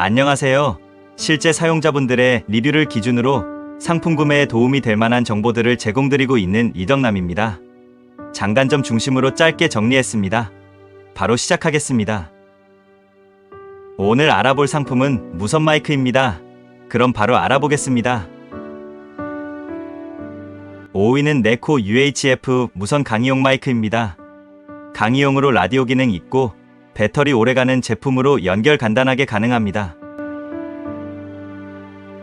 안녕하세요. 실제 사용자분들의 리뷰를 기준으로 상품 구매에 도움이 될 만한 정보들을 제공드리고 있는 이덕남입니다. 장단점 중심으로 짧게 정리했습니다. 바로 시작하겠습니다. 오늘 알아볼 상품은 무선 마이크입니다. 그럼 바로 알아보겠습니다. 5위는 네코 UHF 무선 강의용 마이크입니다. 강의용으로 라디오 기능 있고 배터리 오래가는 제품으로 연결 간단하게 가능합니다.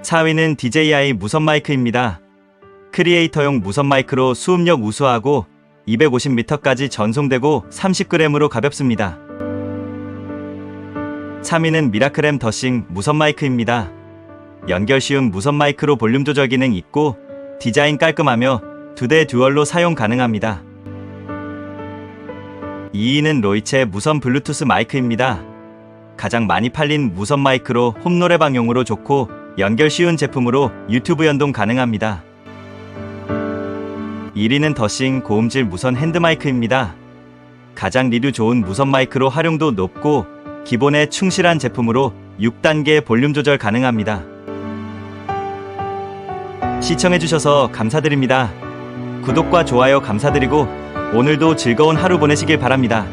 4위는 DJI 무선 마이크입니다. 크리에이터용 무선 마이크로 수음력 우수하고 250m까지 전송되고 30g으로 가볍습니다. 3위는 미라클엠 더싱 무선 마이크입니다. 연결 쉬운 무선 마이크로 볼륨 조절 기능 있고 디자인 깔끔하며 두 대 듀얼로 사용 가능합니다. 2위는 로이체 무선 블루투스 마이크입니다. 가장 많이 팔린 무선 마이크로 홈 노래방용으로 좋고 연결 쉬운 제품으로 유튜브 연동 가능합니다. 1위는 더싱 고음질 무선 핸드 마이크입니다. 가장 리뷰 좋은 무선 마이크로 활용도 높고 기본에 충실한 제품으로 6단계 볼륨 조절 가능합니다. 시청해주셔서 감사드립니다. 구독과 좋아요 감사드리고 오늘도 즐거운 하루 보내시길 바랍니다.